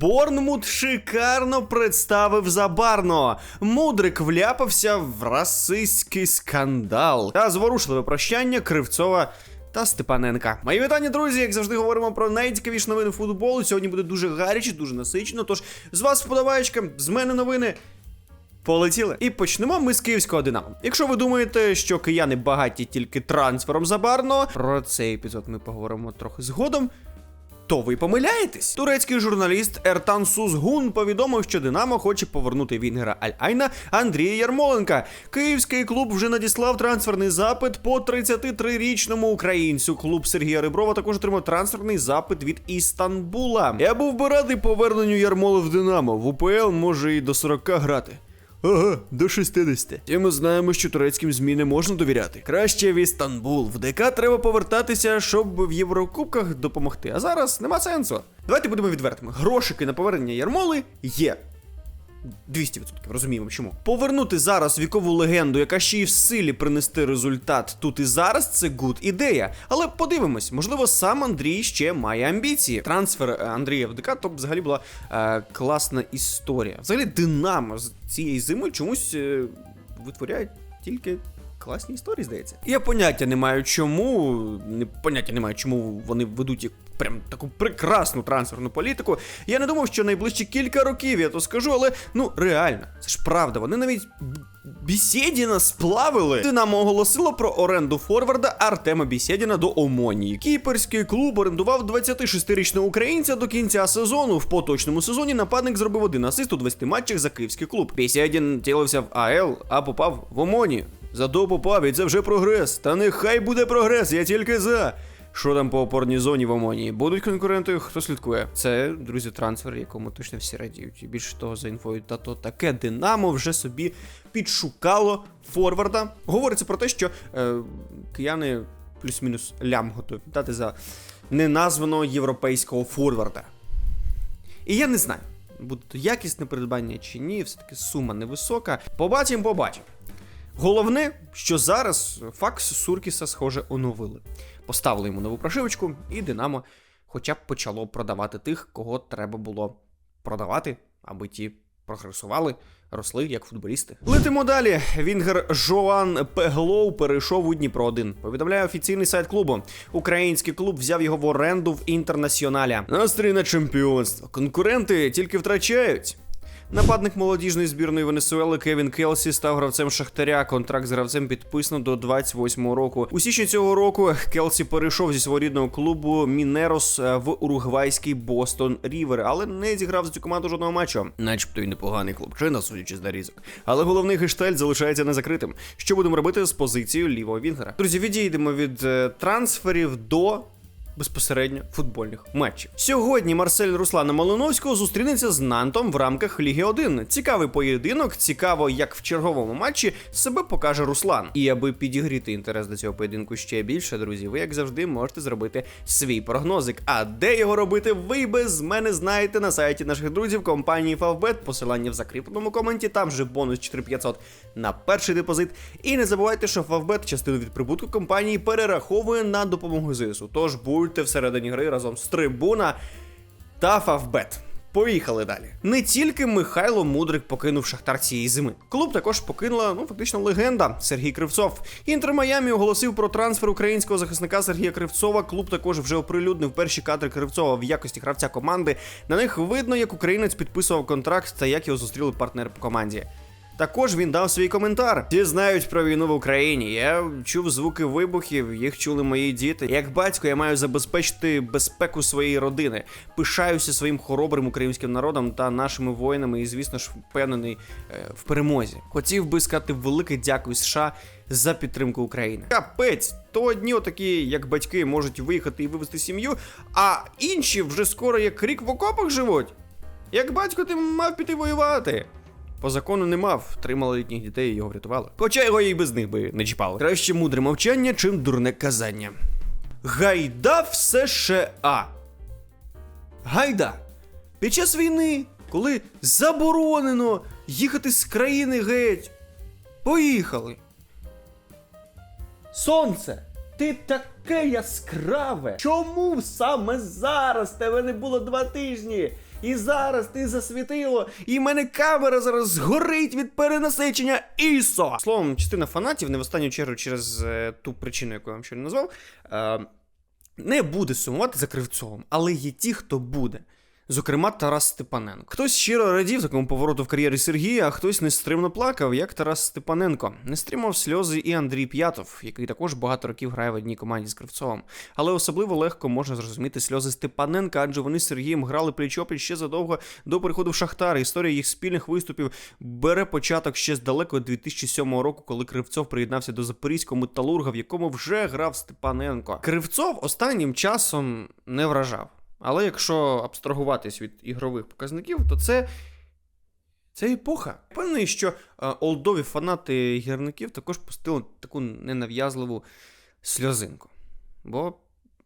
Борнмут шикарно представив Забарно. Мудрик вляпався в расистський скандал та зворушливе прощання Кривцова. Та Степаненка. Мої вітання, друзі. Як завжди говоримо про найцікавіші новини футболу. Сьогодні буде дуже гаряче, дуже насичено. Тож з вас вподобаєчка, з мене новини. Полетіли. І почнемо ми з київського Динамо. Якщо ви думаєте, що кияни багаті тільки трансфером забарно, про цей епізод ми поговоримо трохи згодом. То ви помиляєтесь. Турецький журналіст Ертан Сузгун повідомив, що Динамо хоче повернути Вінгера Аль-Айна Андрія Ярмоленка. Київський клуб вже надіслав трансферний запит по 33-річному українцю. Клуб Сергія Риброва також отримав трансферний запит від Істанбула. Я був би радий поверненню Ярмоли в Динамо. В УПЛ може і до 40 грати. Ага, до 60. І ми знаємо, що турецьким ЗМІ не можна довіряти. Краще в Істанбул. В ДК треба повертатися, щоб в Єврокубках допомогти. А зараз нема сенсу. Давайте будемо відвертими. Грошики на повернення Ярмоли є. 200%, розуміємо чому. Повернути зараз вікову легенду, яка ще й в силі принести результат тут і зараз, це гуд ідея. Але подивимось, можливо, сам Андрій ще має амбіції. Трансфер е, Андрія в ДК то взагалі була е, класна історія. Взагалі, Динамо з цієї зими чомусь е, витворяє тільки. Класні історії, здається. Я поняття не маю чому. Не, поняття не маю, чому вони ведуть прям таку прекрасну трансферну політику. Я не думав, що найближчі кілька років я то скажу, але ну реально, це ж правда. Вони навіть Бісєдіна сплавили. Динамо оголосило про оренду форварда Артема Бісєдіна до Омонії. Кіперський клуб орендував 26-річного українця до кінця сезону. В поточному сезоні нападник зробив один асист у 20 матчах за київський клуб. Бісєдін тілився в АЛ, а попав в Омонію. Зато попав, це вже прогрес. Та нехай буде прогрес, я тільки за. Що там по опорній зоні в Омонії? Будуть конкуренти, хто слідкує? Це, друзі, трансфер, якому точно всі радіють. І більше того, за інфою, та то таке Динамо вже собі підшукало форварда. Говориться про те, що е, кияни плюс-мінус лям готові дати за неназваного європейського форварда. І я не знаю, буде то якісне придбання чи ні, все-таки сума невисока. Побачимо, побачимо. Головне, що зараз факс Суркіса, схоже, оновили. Поставили йому нову прошивочку, і Динамо хоча б почало продавати тих, кого треба було продавати, аби ті прогресували, росли як футболісти. Летимо далі. Вінгер Жоан Пеглоу перейшов у Дніпро 1 Повідомляє офіційний сайт клубу. Український клуб взяв його в оренду в інтернаціоналі. Настрій на чемпіонство. Конкуренти тільки втрачають. Нападник молодіжної збірної Венесуели Кевін Келсі став гравцем Шахтаря. Контракт з гравцем підписано до 28-го року. У січні цього року Келсі перейшов зі свого рідного клубу Мінерос е, в уругвайський Бостон Рівер, але не зіграв за цю команду жодного матчу. Начебто й непоганий хлопчина, судячи з нарізок. Але головний гештальт залишається незакритим. Що будемо робити з позицією лівого вінгера? Друзі, відійдемо від е, трансферів до безпосередньо футбольних матчів. Сьогодні Марсель Руслана Малиновського зустрінеться з Нантом в рамках Ліги 1. Цікавий поєдинок, цікаво, як в черговому матчі себе покаже Руслан. І аби підігріти інтерес до цього поєдинку ще більше, друзі, ви як завжди можете зробити свій прогнозик. А де його робити, ви без мене знаєте на сайті наших друзів компанії Favbet. Посилання в закріпленому коменті. Там же бонус 4500 на перший депозит. І не забувайте, що Favbet частину від прибутку компанії перераховує на допомогу ЗСУ. Тож будьте всередині гри разом з трибуна та Favbet. Поїхали далі. Не тільки Михайло Мудрик покинув Шахтар цієї зими. Клуб також покинула ну фактично легенда Сергій Кривцов. Інтер Майамі оголосив про трансфер українського захисника Сергія Кривцова. Клуб також вже оприлюднив перші кадри Кривцова в якості гравця команди. На них видно, як українець підписував контракт та як його зустріли партнери по команді. Також він дав свій коментар. Всі знають про війну в Україні. Я чув звуки вибухів, їх чули мої діти. Як батько, я маю забезпечити безпеку своєї родини. Пишаюся своїм хоробрим українським народом та нашими воїнами, і, звісно ж, впевнений е, в перемозі. Хотів би сказати велике дякую США за підтримку України. Капець, то одні отакі, як батьки, можуть виїхати і вивезти сім'ю, а інші вже скоро як рік в окопах живуть. Як батько, ти мав піти воювати. По закону не мав, три малолітніх дітей його врятували. Хоча його і без них би не чіпали. Краще мудре мовчання, чим дурне казання. Гайда в США. Гайда. Під час війни, коли заборонено їхати з країни геть. Поїхали. Сонце, ти таке яскраве. Чому саме зараз тебе не було два тижні? І зараз ти засвітило, і в мене камера зараз згорить від перенасичення ISO. Словом, частина фанатів, не в останню чергу через е, ту причину, яку я вам щойно назвав, е, не буде сумувати за Кривцовим, але є ті, хто буде. Зокрема, Тарас Степаненко. Хтось щиро радів такому повороту в кар'єрі Сергія, а хтось нестримно плакав, як Тарас Степаненко. Не стримав сльози і Андрій П'ятов, який також багато років грає в одній команді з Кривцовим. Але особливо легко можна зрозуміти сльози Степаненка, адже вони з Сергієм грали пліч-опліч ще задовго до переходу в Шахтар. Історія їх спільних виступів бере початок ще з далекого 2007 року, коли Кривцов приєднався до запорізького металурга, в якому вже грав Степаненко. Кривцов останнім часом не вражав. Але якщо абстрагуватись від ігрових показників, то це. Це епоха. Певний, що е, олдові фанати гірників також пустили таку ненав'язливу сльозинку. Бо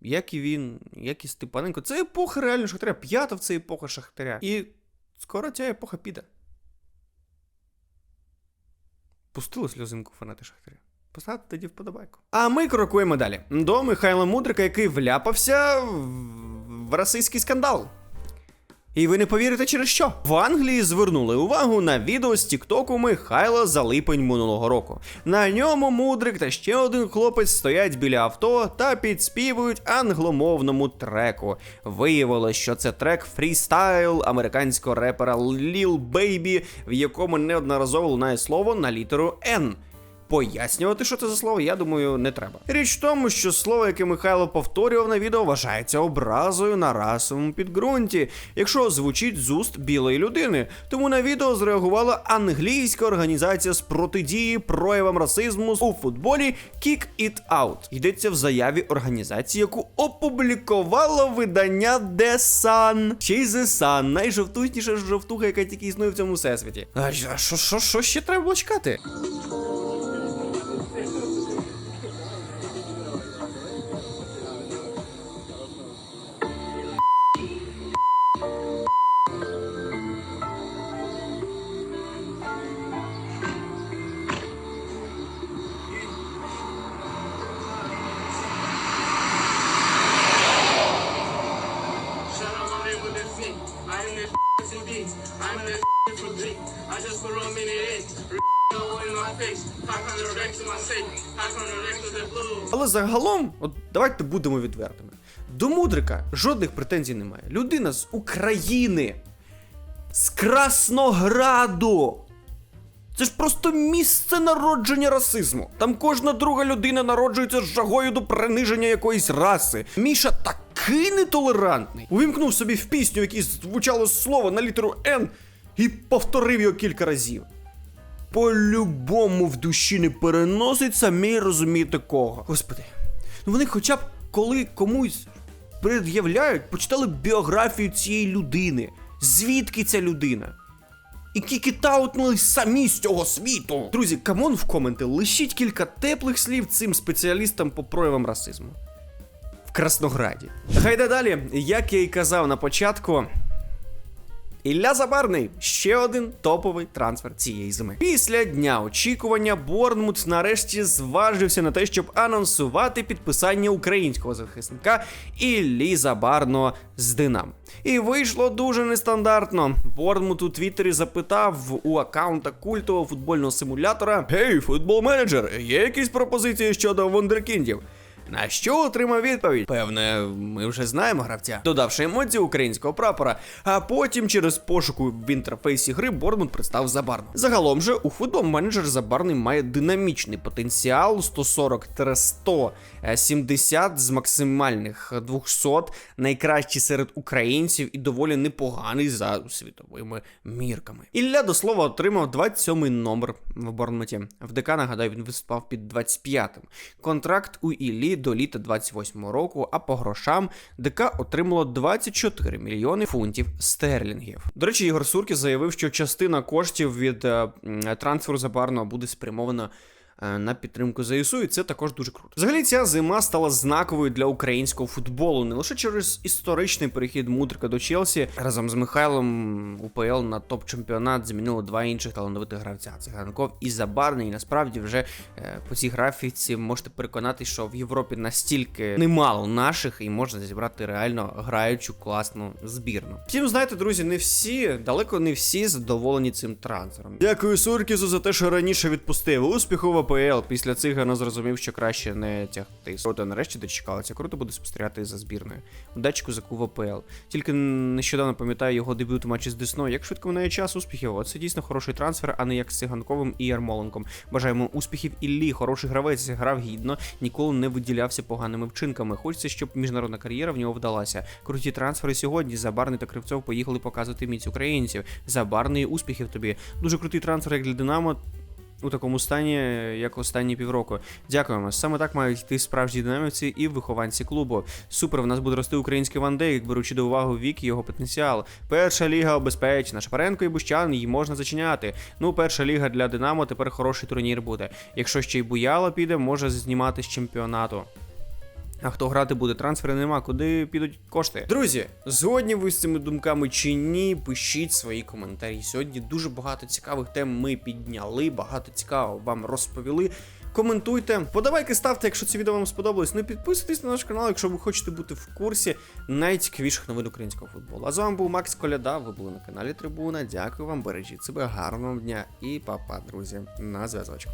як і він, як і Степаненко, це епоха реально Шахтаря. П'ятов це епоха Шахтаря. І скоро ця епоха піде. Пустили сльозинку фанати Шахтаря. Поставте тоді вподобайку. А ми крокуємо далі. До Михайла Мудрика, який вляпався в, в расистський скандал. І ви не повірите через що? В Англії звернули увагу на відео з Тіктоку Михайла за липень минулого року. На ньому мудрик та ще один хлопець стоять біля авто та підспівують англомовному треку. Виявилось, що це трек фрістайл американського репера Lil Baby, в якому неодноразово лунає слово на літеру N. Пояснювати, що це за слово, я думаю, не треба. Річ в тому, що слово, яке Михайло повторював на відео, вважається образою на расовому підґрунті, якщо звучить з уст білої людини. Тому на відео зреагувала англійська організація з протидії проявам расизму у футболі Kick It Out. Йдеться в заяві організації, яку опублікувало видання The Sun. Ще й The Sun, найжовтусніша жовтуха, яка тільки існує в цьому всесвіті. А що, що, що ще треба було чекати? Two beats. I'm in this for G. I just put many in? Але загалом, от давайте будемо відвертими. До Мудрика жодних претензій немає. Людина з України, з Краснограду. Це ж просто місце народження расизму. Там кожна друга людина народжується з жагою до приниження якоїсь раси. Міша такий нетолерантний. Увімкнув собі в пісню, якій звучало слово на літеру Н, і повторив його кілька разів. По-любому в душі не переносить самі розумієте кого. Господи, ну вони хоча б коли комусь пред'являють, почитали біографію цієї людини. Звідки ця людина? І кікітаутнули самі з цього світу. Друзі, камон в коменти, лишіть кілька теплих слів цим спеціалістам по проявам расизму. Краснограді. Гайда далі, як я і казав на початку, Ілля Забарний ще один топовий трансфер цієї зими. Після дня очікування Борнмут нарешті зважився на те, щоб анонсувати підписання українського захисника Іллі Забарного з Динам. І вийшло дуже нестандартно. Борнмут у Твіттері запитав у аккаунта культового футбольного симулятора: Гей, футбол менеджер, є якісь пропозиції щодо вундеркіндів? На що отримав відповідь? Певне, ми вже знаємо гравця, додавши емоції українського прапора. А потім через пошуку в інтерфейсі гри Борнмут представив Забарну. Загалом же у футбол менеджер Забарний має динамічний потенціал 140-170 з максимальних 200, найкращий серед українців і доволі непоганий за світовими мірками. Ілля до слова отримав 27-й номер в Борнмуті. В ДК, нагадаю, він виступав під 25-м. Контракт у Іллі до літа 28-го року, а по грошам ДК отримало 24 мільйони фунтів стерлінгів. До речі, Ігор Суркіс заявив, що частина коштів від е, трансферу Забарного буде спрямована на підтримку ЗСУ, і це також дуже круто. Взагалі, ця зима стала знаковою для українського футболу не лише через історичний перехід Мудрика до Челсі разом з Михайлом УПЛ на топ-чемпіонат змінило два інших талановитих гравця. Це Ганков і Забарний. І насправді вже е, по цій графіці можете переконати, що в Європі настільки немало наших, і можна зібрати реально граючу класну збірну. Втім, знаєте, друзі, не всі, далеко не всі задоволені цим трансфером. Дякую Суркізу за те, що раніше відпустив. Успіху в АПЛ. Після цигана зрозумів, що краще не тягтись. От, нарешті дочекалися. Круто буде спостерігати за збірною. Удачі козаку в АПЛ. Тільки нещодавно пам'ятаю його дебют у матчі з Десною. Як швидко минає час, успіхів. Оце дійсно хороший трансфер, а не як з Циганковим і Ярмоленком. Бажаємо успіхів Іллі. Хороший гравець грав гідно, ніколи не виділявся поганими вчинками. Хочеться, щоб міжнародна кар'єра в нього вдалася. Круті трансфери сьогодні. Забарний та Кривцов поїхали показувати міць українців. Забарний успіхів тобі. Дуже крутий трансфер як для Динамо. У такому стані, як останні півроку. Дякуємо. Саме так мають йти справжні динамівці і вихованці клубу. Супер, в нас буде рости український вандейк, беручи до уваги вік і його потенціал. Перша ліга обезпечена. Шапаренко і Бущан її можна зачиняти. Ну, перша ліга для Динамо тепер хороший турнір буде. Якщо ще й Буяла піде, може знімати з чемпіонату. А хто грати буде, трансфери нема, куди підуть кошти. Друзі, згодні ви з цими думками чи ні? Пишіть свої коментарі. Сьогодні дуже багато цікавих тем ми підняли, багато цікавого вам розповіли. Коментуйте, подавайки ставте, якщо це відео вам сподобалось. Ну підписуйтесь на наш канал, якщо ви хочете бути в курсі найцікавіших новин українського футболу. А з вами був Макс Коляда. Ви були на каналі Трибуна. Дякую вам, бережіть себе, гарного дня і па-па, друзі. На зв'язочку.